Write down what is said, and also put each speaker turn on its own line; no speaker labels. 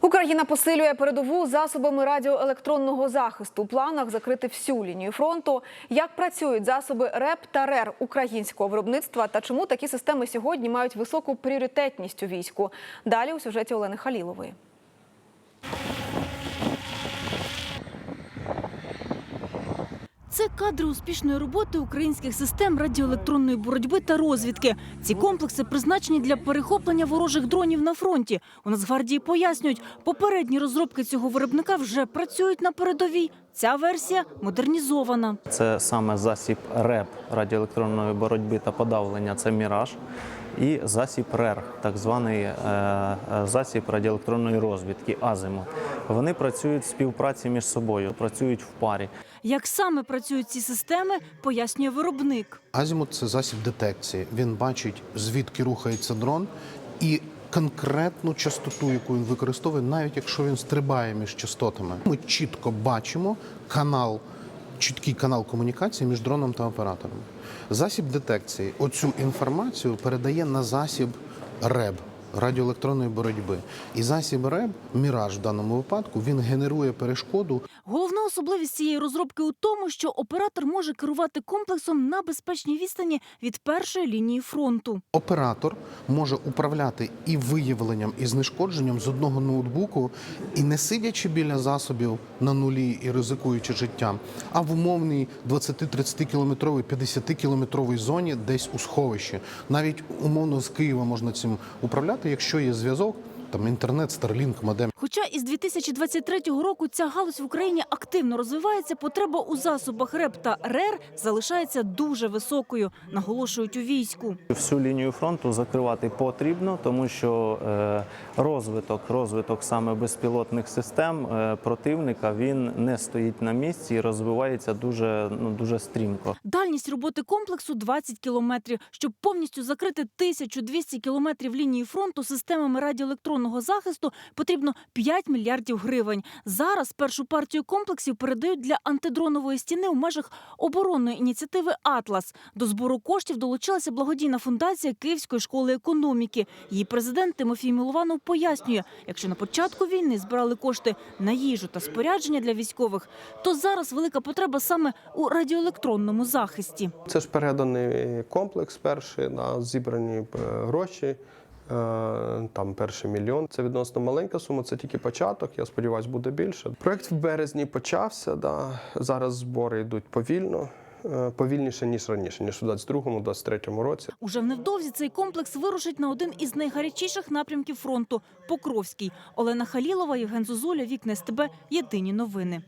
Україна посилює передову засобами радіоелектронного захисту. У планах закрити всю лінію фронту. Як працюють засоби РЕП та РЕР українського виробництва та чому такі системи сьогодні мають високу пріоритетність у війську? Далі у сюжеті Олени Халілової.
Кадри успішної роботи українських систем радіоелектронної боротьби та розвідки. Ці комплекси призначені для перехоплення ворожих дронів на фронті. У Нацгвардії пояснюють, попередні розробки цього виробника вже працюють на передовій. Ця версія модернізована.
Це саме засіб РЕП радіоелектронної боротьби та подавлення це Міраж. І засіб РЕР, так званий е, е, засіб радіоелектронної розвідки Азимут. Вони працюють в співпраці між собою, працюють в парі.
Як саме працюють ці системи, пояснює виробник.
Азімут це засіб детекції. Він бачить, звідки рухається дрон, і конкретну частоту, яку він використовує, навіть якщо він стрибає між частотами. Ми чітко бачимо канал, чіткий канал комунікації між дроном та оператором. Засіб детекції оцю інформацію передає на засіб РЕБ. Радіоелектронної боротьби і засіб РЕБ, міраж в даному випадку, він генерує перешкоду
Головна особливість цієї розробки у тому, що оператор може керувати комплексом на безпечній відстані від першої лінії фронту.
Оператор може управляти і виявленням, і знешкодженням з одного ноутбуку, і не сидячи біля засобів на нулі і ризикуючи життям, а в умовній 20-30 кілометровій, 50 кілометровій зоні, десь у сховищі. Навіть умовно з Києва можна цим управляти, якщо є зв'язок, там інтернет, Starlink, модем.
Хоча із 2023 року ця галузь в Україні активно розвивається, потреба у засобах РЕП та РЕР залишається дуже високою, наголошують у війську.
Всю лінію фронту закривати потрібно, тому що е, розвиток, розвиток саме безпілотних систем е, противника він не стоїть на місці і розвивається дуже, ну, дуже стрімко.
Дальність роботи комплексу 20 кілометрів. Щоб повністю закрити 1200 кілометрів лінії фронту системами радіоелектронного захисту, потрібно 5 мільярдів гривень. Зараз першу партію комплексів передають для антидронової стіни у межах оборонної ініціативи Атлас. До збору коштів долучилася благодійна фундація Київської школи економіки. Її президент Тимофій Милованов пояснює, якщо на початку війни збирали кошти на їжу та спорядження для військових, то зараз велика потреба саме у радіоелектронному захисті.
Це ж переданий комплекс перший на зібрані е, гроші. Е, Там перший мільйон. Це відносно маленька сума, це тільки початок. Я сподіваюся, буде більше. Проект в березні почався. Да. Зараз збори йдуть повільно, е, повільніше ніж раніше, ніж у 22-23 році.
Уже невдовзі цей комплекс вирушить на один із найгарячіших напрямків фронту Покровський. Олена Халілова, Євген Зозуля, Вікне СТБ. Єдині новини.